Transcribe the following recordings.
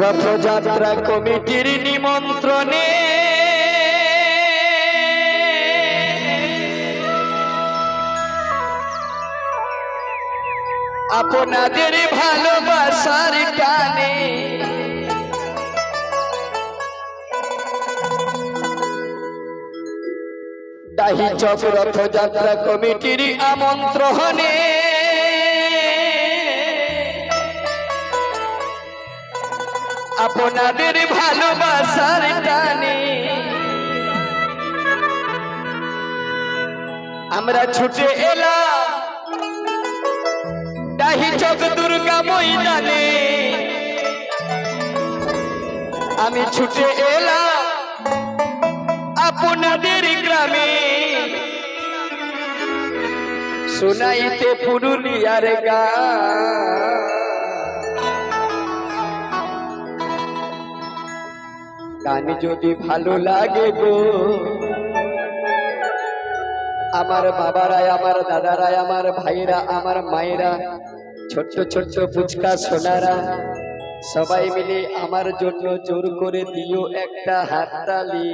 রথযাত্রা কমিটির নিমন্ত্রণে। আপনাদের ভালোবাসার কানে ডাহি চক রথযাত্রা কমিটির আমন্ত্রণে। আপনাদের ভালোবাসার টানে। আমরা ছুটে এলাম ডাহি চক দুর্গা ময়দানে। আমি ছুটে এলাম আপনাদের গ্রামে। শোনাইতে পুরুলিয়ার গান। গান যদি ভালো লাগে গো। আমার বাবারাই, আমার দাদারাই, আমার ভাইরা, আমার মায়েরা, ছোট্ট ছোট্ট ফুচকা সোনারা, সবাই মিলে আমার জন্য জোর করে দিও একটা হাততালি।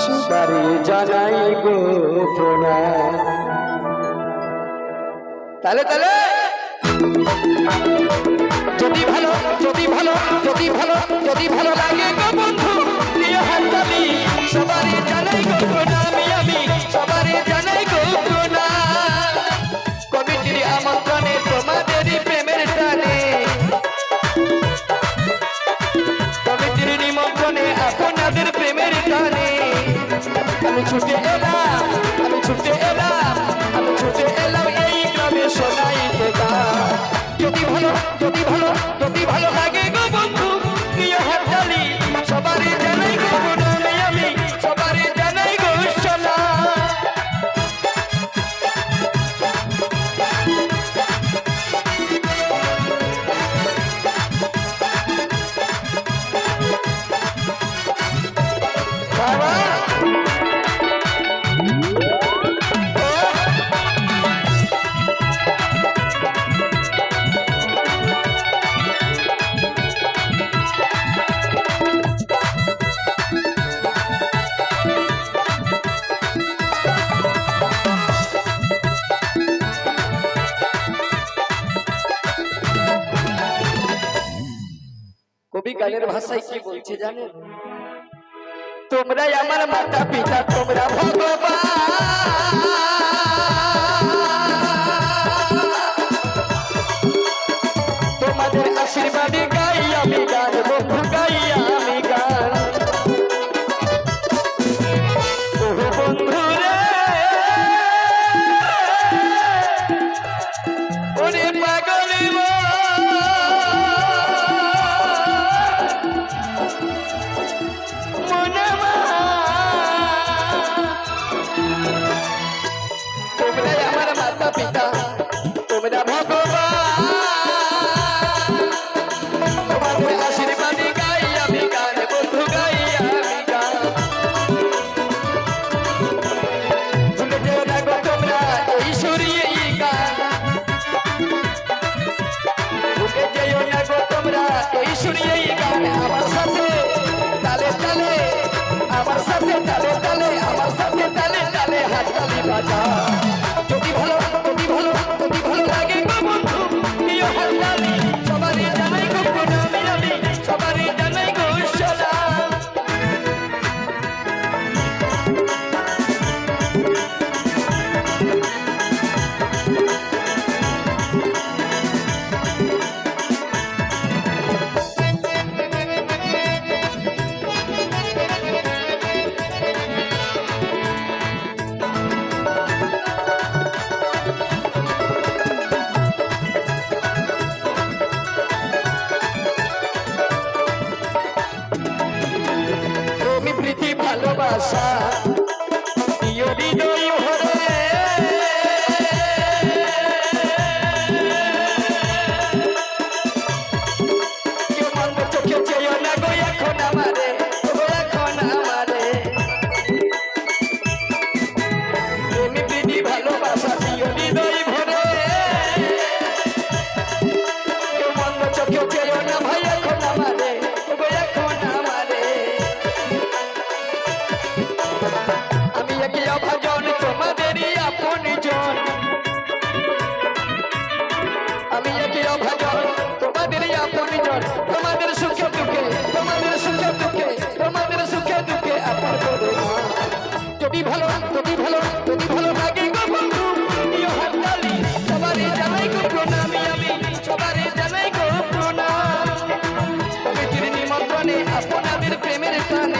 সুপারি জানাই গো প্রণাম। তাহলে তাহলে যদি ভালো লাগে গো বন্ধু প্রিয় হাততালি সবারই জানাই গো প্রণামি আমি। সবারই জানাই গো প্রণাম কমিটির আমন্ত্রণে তোমাদেরই প্রেমের টানে। কমিটির নিমন্ত্রণে আপনাদের প্রেমের টানে। আমি ছুটে এলাম, আমি ছুটে এলাম। কবি গানের ভাষায় কি বলছে জানেন? তোমরাই আমার মাতা পিতা তোমরা ভগবান। আমার সাথে তালে তালে আমার সাথে তালে তালে হাততালি বাজা i Brazil. প্রেমের টানে